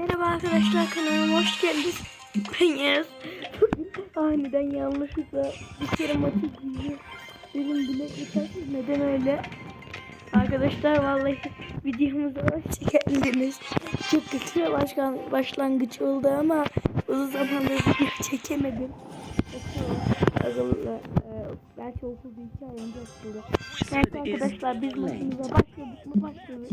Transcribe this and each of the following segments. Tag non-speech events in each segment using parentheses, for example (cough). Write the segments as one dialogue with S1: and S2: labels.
S1: Merhaba arkadaşlar kanalıma hoş geldiniz. Ben. Bugün aniden yanlışlıkla bir kere maçı giydim. Dedim bile geçersiz neden öyle? Arkadaşlar vallahi videomuza hoş geldiniz. Çok kötü bir başkan, başlangıç oldu ama uzun zamandır video çekemedim. Akıllı, e, belki okul bir iki ay önce açıldı. Neyse arkadaşlar biz maçımıza başladık mı başladık.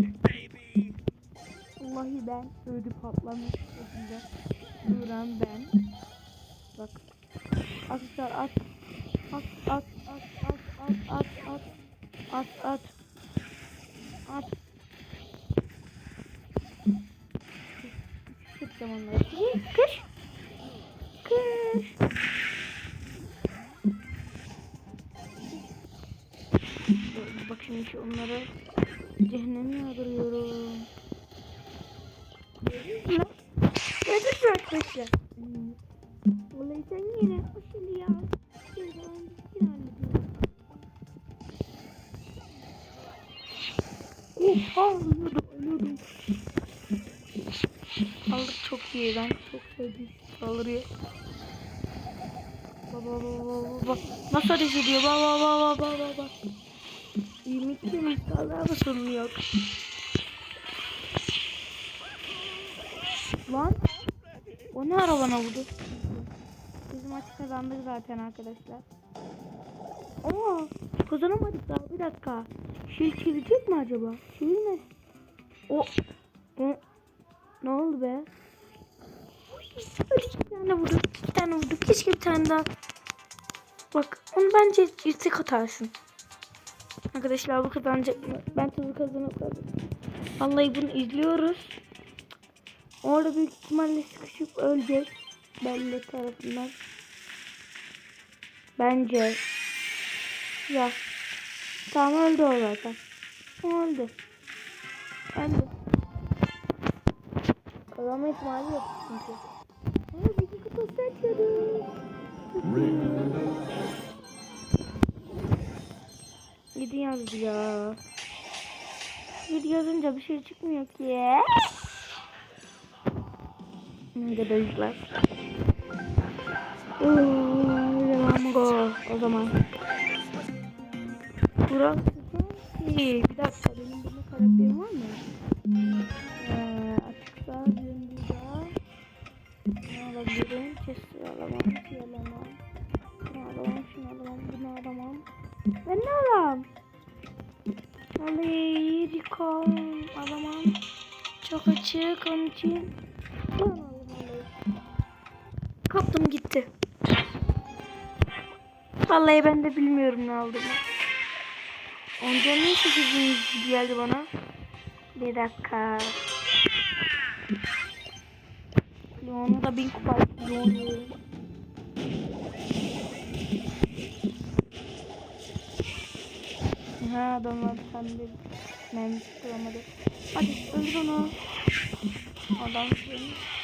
S1: Vallahi ben ödü patlamış şekilde duran ben. Bak. Arkadaşlar at. At at at at at at at at at at Kıracağım onları. Kış. Kış. Bak şimdi onları arkadaşlar? Vallahi sen yine aşırı ya. Oha ölüyordum ölüyordum. Aldık çok iyi ben çok sevdim saldırıyor. Baba baba baba baba. Nasıl ateş ediyor baba baba baba baba. 22 yıllık daha da sorun yok. Lan. O ne ara bana vurdu? Biz maçı kazandık zaten arkadaşlar. Aa, kazanamadık daha bir dakika. Şil çevirecek mi acaba? Çevirmez. O, o ne oldu be? Hadi iki tane vurduk. iki tane vurduk. Keşke bir tane daha. Bak onu bence yüksek atarsın. Arkadaşlar bu kazanacak mı? Ben tabii kazanıp Vallahi bunu izliyoruz. Orada büyük ihtimalle sıkışıp ölecek. Belli tarafından. Bence. Ya. Tamam öldü o zaten. Öldü. Öldü. Kazanma ihtimali yok çünkü. Aa, bir kutu açıyoruz. Yedi yazdı ya. Yedi yazınca bir şey çıkmıyor ki. Arkadaşlar. Devam gol o zaman. Burası sanki. Bir dakika benim bunun karakterim var mı? Ee, açıksa döndüğü Ne alabilirim? Kesir alamam. Şey alamam. Şunu alamam. Şunu alamam. Bunu alamam. Ben ne alamam? Alayım. Recall. Alamam. Çok açık onun için. Ben Kaptım gitti. Vallahi ben de bilmiyorum ne aldığımı. Onca ne 800 geldi bana? Bir dakika. Leon'u da bin kupa. Ha adamlar sen bir mermi tutamadı. Hadi öldür onu. Adam seni.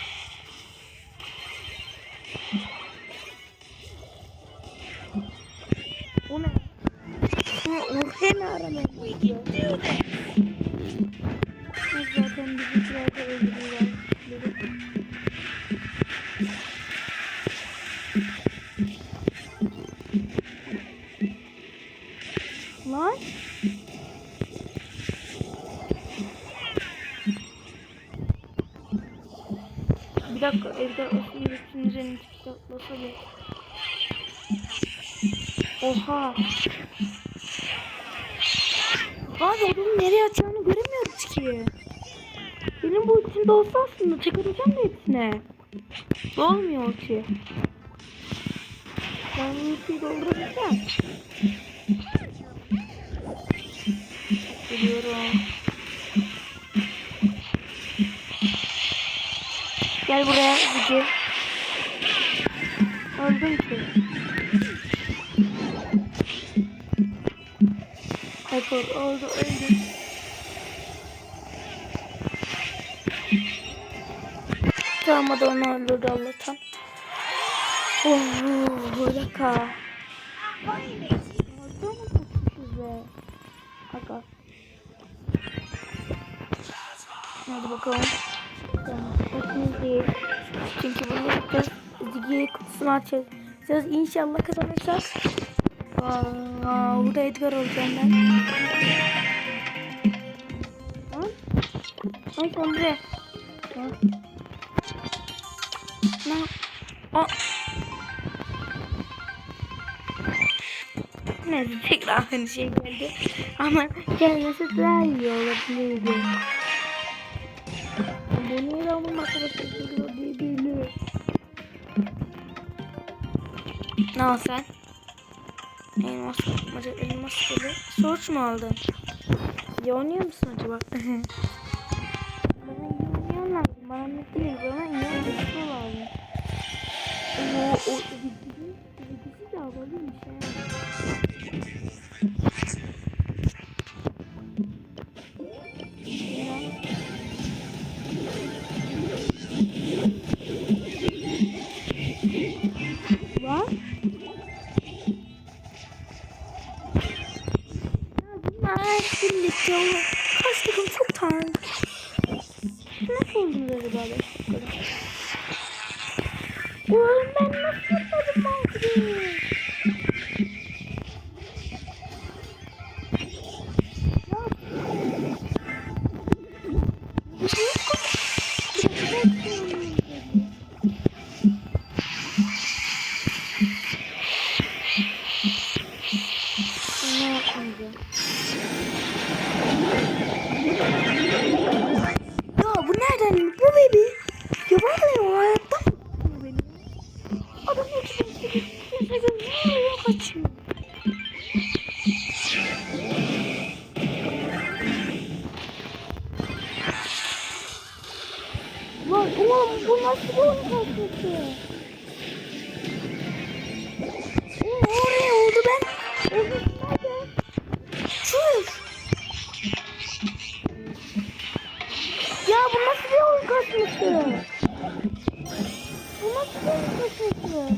S1: ara Bir dakika evde okuyup üstünüze kitap basabilir. Oha. Adamın nereye atacağını göremiyoruz ki. Benim bu içinde olsa aslında çıkaracağım da hepsine. Olmuyor ki. Ben bu ülkeyi doldurabilsem. Geliyorum. Gel buraya Zigi. Öldüm ki. Hyper oldu öldü. Tamam o da onu öldürdü Allah'tan. Oh, dakika. Orada mı tutmuşuz be? Aga. Hadi bakalım. Tamam. değil. Çünkü bunu yapacağız. Ziggy kutusunu açacağız. İnşallah kazanırsak. Aa, burada Edgar olacağım ben. Ay. Ha? Ne? Aa. Neyse tekrar aynı şey geldi. Ama gelmesi daha iyi olabilirdi. Deneyelim ama arkadaşlar birbirini. Ne al sen? Elmas kapmaca, elmas gibi. Soğuç mu aldın? İyi oynuyor musun acaba? (laughs) bana iyi oynayan. Bana ne değil. Bana iyi oynayan lazım. Oo, o Don't bir oyun kalkması? Oo, oraya oldu ben. Oldu nerede? Çüş. Ya bu nasıl bir oyun kasması? Bu nasıl bir oyun kasması?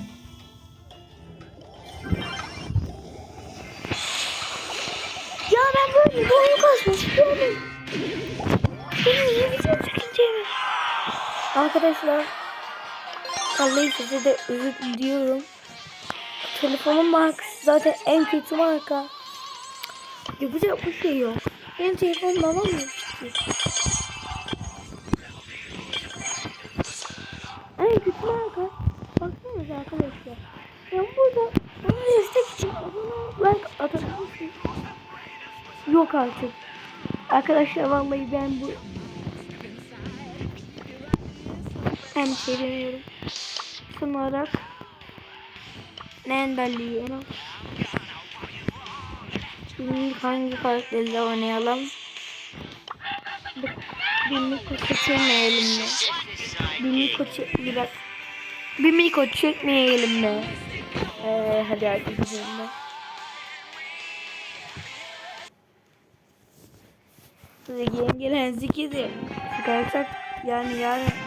S1: Ya ben böyle bir oyun görmedim. Benim yiyeceğim çekeceğim. Arkadaşlar. Vallahi size de özür diliyorum. Telefonun markası zaten en kötü marka. Yapacak bir şey yok. Benim telefonum alamıyor ki. En kötü marka. Baksanıza arkadaşlar. Ben burada bana destek için abone like atabilirsiniz. Yok artık. Arkadaşlar vallahi ben bu şey demiyorum. Son olarak ne enderliyorum? Şimdi hangi karakterle oynayalım? Bir Miko çekmeyelim mi? Miko çek biraz. Bir Miko çekmeyelim mi? Ee, hadi hadi gidelim ben. Zeki gelen zikidi. Çıkarsak yani yarın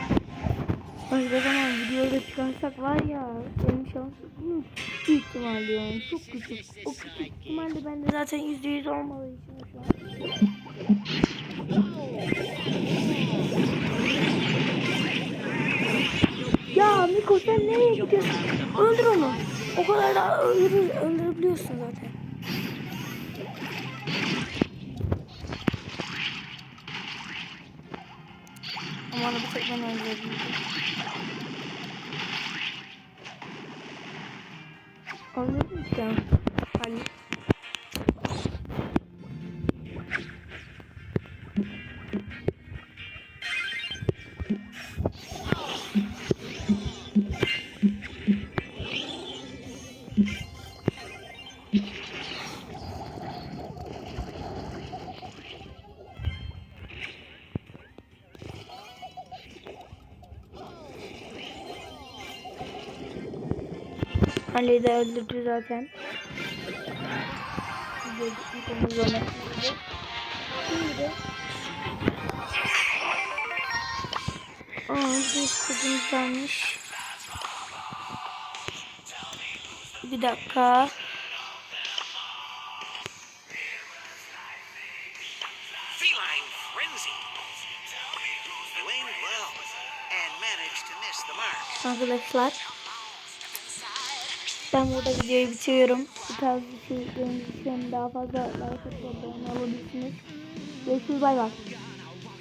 S1: başka zaman videoda çıkarsak var ya benim şansım büyük ihtimalle yani çok küçük. O küçük ihtimalle bende zaten yüzde yüz için şu an. Ya Miko sen nereye gidiyorsun? Öldür onu. O kadar da öldür, öldürebiliyorsun zaten. Aman bir tek ben. Öldürdüm ki. Hadi. Ali de öldürdü zaten. Videomuz ona. Şimdi de Aa, bir istediğimiz. Bir dakika. Arkadaşlar. Ben burada videoyu bitiriyorum. Bu tarz bir şey, daha fazla like atıp abone olabilirsiniz. Görüşürüz bay bay.